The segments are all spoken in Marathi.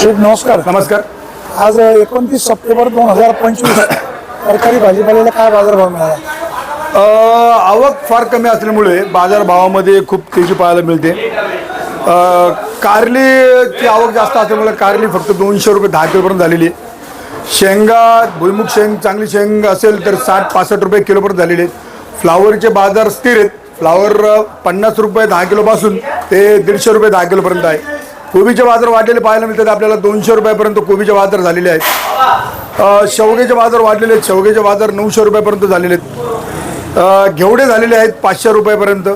शेठ नमस्कार. नमस्कार. आज एकोणतीस सप्टेंबर दोन हजार पंचवीस तरकारी भाजीपाल्याला काय बाजारभाव मिळाला? आवक फार कमी असल्यामुळे बाजारभावामध्ये खूप तेजी पाहायला मिळते. कारलीची आवक जास्त असल्यामुळे कारली फक्त दोनशे रुपये दहा किलोपर्यंत झालेली आहे. शेंगा भुईमुग शेंग चांगली शेंग असेल तर साठ पासष्ट रुपये किलोपर्यंत झालेले आहेत. फ्लावरचे बाजार स्थिर आहेत. फ्लावर पन्नास रुपये दहा किलोपासून ते दीडशे रुपये दहा किलोपर्यंत आहे. कोबीचे बाजार वाढलेले पाहायला मिळतात. आपल्याला दोनशे रुपयापर्यंत कोबीचे बाजार झालेले आहेत. शेवगेचे शेवग्याचे बाजार वाढलेले आहेत. शेवग्याचे बाजार नऊशे रुपयापर्यंत झालेले आहेत. घेवडे झालेले आहेत पाचशे रुपयापर्यंत.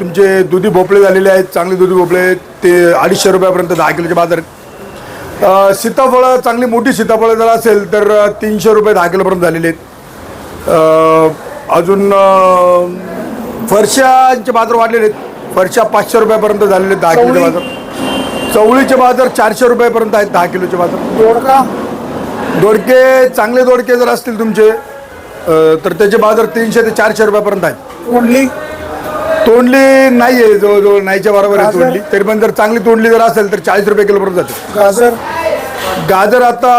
तुमचे दुधी भोपळे झालेले आहेत. चांगले दुधी भोपळे ते अडीचशे रुपयापर्यंत दहा किलोचे बाजार आहेत. सीताफळं चांगली मोठी सीताफळं जर असेल तर तीनशे रुपये दहा किलोपर्यंत झालेले आहेत. अजून फरशांचे बाजार वाढलेले आहेत. फरशा पाचशे रुपयापर्यंत झालेले दहा किलोचे? बाजार. चवळीचे बाजार चारशे रुपयापर्यंत आहेत दहा किलोचे बाजार. दोडका. दोडके चांगले दोडके जर असतील तुमचे अ, तर त्याचे बाजार तीनशे ते चारशे रुपयापर्यंत आहेत. तोंडली. तोंडली नाही आहे जवळजवळ नाहीच्या बरोबर आहे गाजर? तोंडली. तरी पण जर चांगली तोंडली जर असेल तर चाळीस रुपये किलोपर्यंत जाते. गाजर. गाजर आता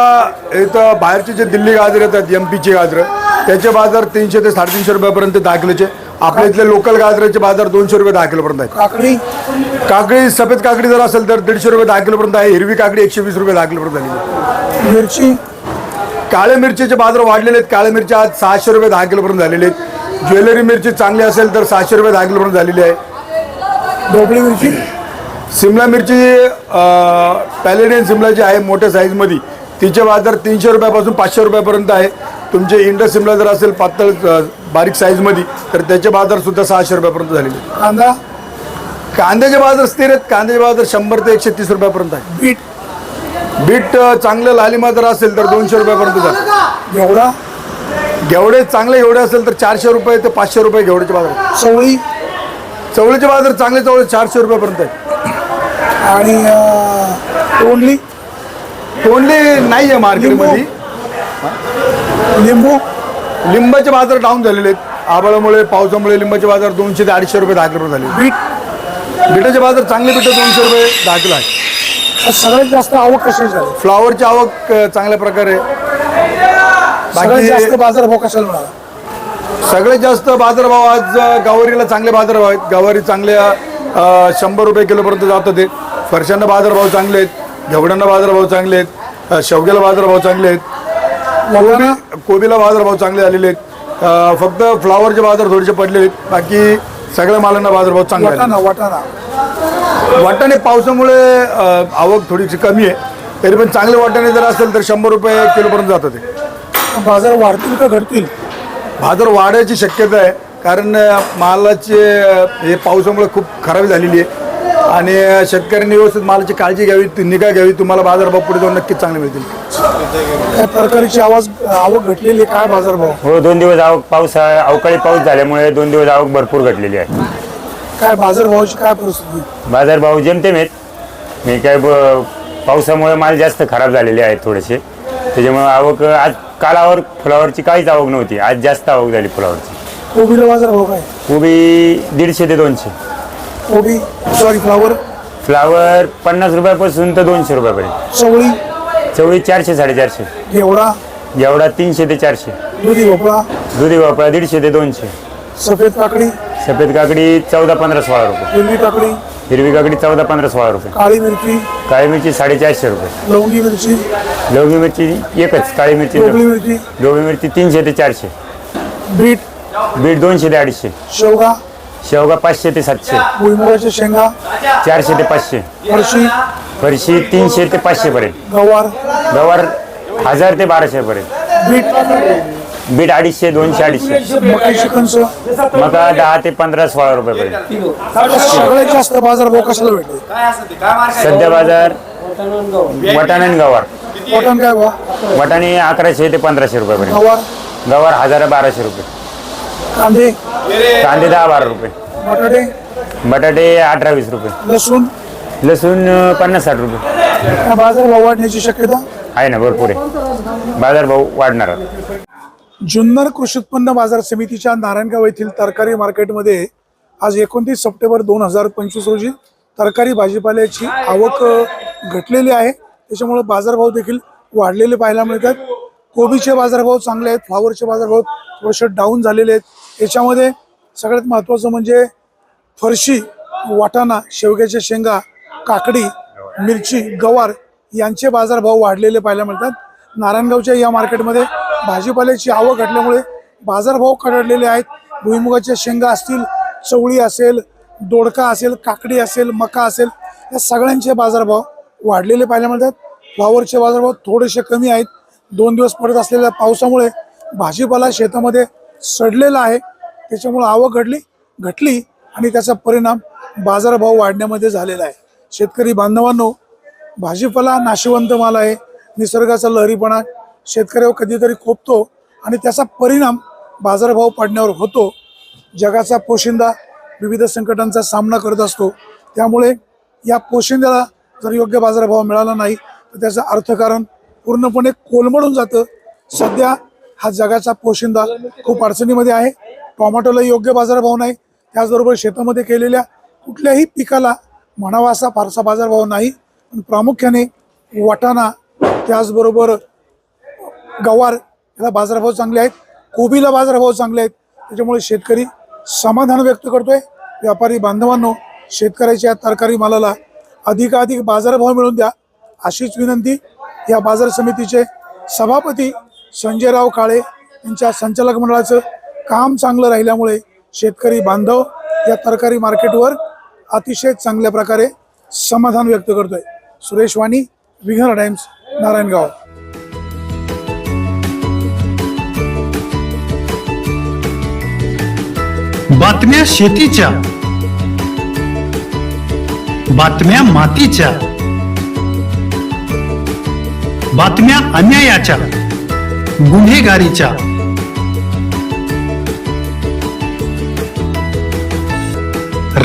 इथं बाहेरचे जे दिल्ली गाजर येतात एम पीचे गाजर त्याचे बाजार तीनशे ते साडेतीनशे रुपयापर्यंत दहा किलोचे. आपल्या इथले लोकल गाजराचे बाजार दोनशे रुपये दहा किलोपर्यंत आहेत. काकडी? काकडी सफेद काकडी जर असेल तर दीडशे रुपये दहा किलोपर्यंत आहे. हिरवी काकडी एकशे वीस रुपये दहा किलोपर्यंत झालेली आहे. मिरची? काळ्या मिरचीचे बाजार वाढलेले आहेत. काळ्या मिरची आज सहाशे रुपये दहा किलोपर्यंत झालेले आहेत. ज्वेलरी मिरची चांगली असेल तर सहाशे रुपये दहा किलोपर्यंत झालेली आहे. ढोबळी मिरची? सिमला मिरची पॅलेडियन सिमला जी आहे मोठ्या साईजमध्ये तिचे बाजार तीनशे रुपयापासून पाचशे रुपयापर्यंत आहे. तुमचे इंडस सिमला जर असेल पातळ बारीक साईजमध्ये तर त्याचे बाजार सुद्धा सहाशे रुपयापर्यंत झालेले आहेत. कांदा? कांद्याचे बाजार स्थिर आहेत. कांद्याचे बाजार शंभर ते एकशे तीस रुपयापर्यंत आहे. बीट? बीट अ, चांगलं लालिमा जर असेल तर दोनशे रुपयापर्यंत जातं घेवडा? घेवडे चांगले एवढे असेल तर चारशे रुपये ते पाचशे रुपये घेवड्याचे बाजार आहेत. चवळी? चवळीचे बाजार चांगले चवळे चारशे रुपयापर्यंत आहे आणि अं, तोंडली? तोंडली नाही आहे मार्केटमध्ये लिंबू? लिंबाचे बाजार डाऊन झालेले आहेत. आबाळामुळे पावसामुळे लिंबाचे बाजार दोनशे ते अडीचशे रुपये दहा किलो झाले. बीट? बिटाचे बाजार चांगले बिटं दोनशे रुपये दहा किलो आहे. सगळ्यात जास्त आवक कशी झाली? फ्लावरची आवक चांगल्या प्रकारे सगळ्यात बाकी जास्त बाजारभाव कशाला मिळाला? सगळ्यात जास्त बाजारभाव आज गवारीला चांगले बाजारभाव आहेत. गवारी चांगल्या शंभर रुपये किलोपर्यंत जातात ते. फरशांना बाजारभाव चांगले आहेत. घेवड्यांना बाजारभाव चांगले आहेत. शेवग्याला बाजारभाव चांगले आहेत. लवंगा कोबीला बाजारभाव चांगले आलेले आहेत. फक्त फ्लावरचे बाजार थोडेसे पडलेले आहेत. बाकी सगळ्या मालांना बाजारभाव चांगले वाटाणा वाटाणा. वाटाणे पावसामुळे आवक थोडीशी कमी आहे. तरी पण चांगले वाटाणे जर असेल तर शंभर रुपये किलोपर्यंत जातात ते. बाजार वाढतील का घटतील? बाजार वाढायची शक्यता आहे. कारण मालाचे हे पावसामुळे खूप खराब झालेली आहे. आणि शेतकऱ्यांनी व्यवस्थित मालाची काळजी घ्यावी निगा घ्यावी. तुम्हाला बाजारभाव पुढे जाऊन नक्कीच चांगले मिळतील. त्या तरकारीची आवाज आवक घटलेली आहे, काय बाजारभाव हो दोन दिवस आवक पाऊस अवकाळी पाऊस झाल्यामुळे दोन दिवस आवक भरपूर घटलेली आहे. काय बाजारभावाची काय परिस्थिती? बाजारभाव जेमतेम आहेत. मी काय ब- पावसामुळे माल जास्त खराब झालेले आहेत थोडेसे. त्याच्यामुळे आवक आज कालावर फुलावरची काहीच आवक नव्हती. आज जास्त आवक झाली फुलावरची. कोबीला बाजारभाव काय? कोबी दीडशे ते दोनशे. कोबी सॉरी फ्लावर? फ्लावर पन्नास रुपयापासून तर दोनशे रुपयापर्यंत. चवळी? चवळी चारशे साडेचारशे. घेवडा एवढा तीनशे ते चारशे. दुधी भोपळा? दुधी भोपळा दीडशे ते दोनशे. सफेद काकडी? सफेद काकडी चौदा पंधरा सोळा रुपये. हिरवी काकडी? हिरवी काकडी चौदा पंधरा सोळा रुपये. काळी मिरची? काळी मिरची साडेचारशे रुपये. लवंगी मिरची? लवंगी मिरची एकच काळी मिरची ढोबळी मिरची? लवंगी मिरची तीनशे ते चारशे. बीट? बीट दोनशे ते अडीचशे. शेवगा? शेवगा पाचशे ते सातशे. भुईमुगाच्या शेंगा? चारशे ते पाचशे. फरशी? फरशी तीनशे ते पाचशे पर्यंत. गवार. गवार हजार ते बाराशे पर्यंत. बीट. बीट अडीचशे दोनशे अडीचशे. मकाईची कणस मका दहा ते पंधरा सोळा रुपयापर्यंत सगळ्यात जास्त बाजारभाव कशाला भेटले? सध्या बाजार वटाणे आणि गवार. कॉटन काय बा वटाणे अकराशे ते पंधराशे रुपयापर्यंत गवार? गवार हजार बाराशे रुपये. कांदे? कांदे दहा बारा रुपये. बटाटे? बटाटे अठरा वीस रुपये. लसूण? लसूण पन्नास साठ रुपये. या बाजारभाव वाढण्याची शक्यता? आहे ना भरपूर आहे. बाजारभाव वाढणार जुन्नर कृषी उत्पन्न बाजार समितीच्या नारायणगाव येथील तरकारी मार्केटमध्ये आज एकोणतीस सप्टेंबर दोन हजार पंचवीस रोजी तरकारी भाजीपाल्याची आवक घटलेली आहे. त्याच्यामुळे बाजारभाव देखील वाढलेले पाहायला मिळतात. कोबीचे बाजारभाव चांगले आहेत फ्लावरचे बाजारभाव थोडेसे डाऊन झालेले आहेत. याच्यामध्ये सगळ्यात महत्त्वाचं म्हणजे फरशी वाटाणा शेवग्याच्या शेंगा काकडी मिरची गवार यांचे बाजारभाव वाढलेले पाहायला मिळतात. नारायणगावच्या या मार्केटमध्ये भाजीपाल्याची आवक घटल्यामुळे बाजारभाव कडाडलेले आहेत. भुईमुगाच्या शेंगा असतील चवळी असेल दोडका असेल काकडी असेल मका असेल या सगळ्यांचे बाजारभाव वाढलेले पाहायला मिळतात. फ्लावरचे बाजारभाव थोडेसे कमी आहेत. दोन दिवस पडत असलेल्या पावसामुळे भाजीपाला शेतामध्ये सडलेला आहे. त्याच्यामुळे आवक घडली घटली आणि त्याचा परिणाम बाजारभाव वाढण्यामध्ये झालेला आहे. शेतकरी बांधवांनो भाजीपाला नाशिवंत माल आहे निसर्गाचा लहरीपणा शेतकऱ्यावर कधीतरी खोपतो आणि त्याचा परिणाम बाजारभाव पडण्यावर होतो. जगाचा पोशिंदा विविध संकटांचा सामना करत असतो. त्यामुळे या पोशिंद्याला जर योग्य बाजारभाव मिळाला नाही तर त्याचं अर्थकारण पूर्णपणे कोलमडून जातं. सध्या हा जगाचा पोशिंदा खूप अडचणीमध्ये आहे. टोमॅटोला योग्य बाजारभाव नाही. त्याचबरोबर शेतामध्ये केलेल्या कुठल्याही पिकाला म्हणावा असा फारसा बाजारभाव नाही. पण प्रामुख्याने वाटाणा त्याचबरोबर गवार याला बाजारभाव चांगले आहेत. कोबीला बाजारभाव चांगले आहेत. त्याच्यामुळे शेतकरी समाधान व्यक्त करतोय. व्यापारी बांधवांनो शेतकऱ्याच्या तरकारी मालाला अधिकाधिक बाजारभाव मिळवून द्या अशीच विनंती या बाजार समितीचे सभापती संजयराव काळे यांच्या संचालक मंडळाचं काम चांगलं राहिल्यामुळे शेतकरी बांधव या तरकारी मार्केटवर अतिशय चांगल्या प्रकारे समाधान व्यक्त करतोय. सुरेश वाणी विघ्नर टाइम्स नारायणगाव बातम्या शेतीच्या. बातम्या मातीच्या. बातम्या अन्यायाच्या. गुन्हेगारीच्या.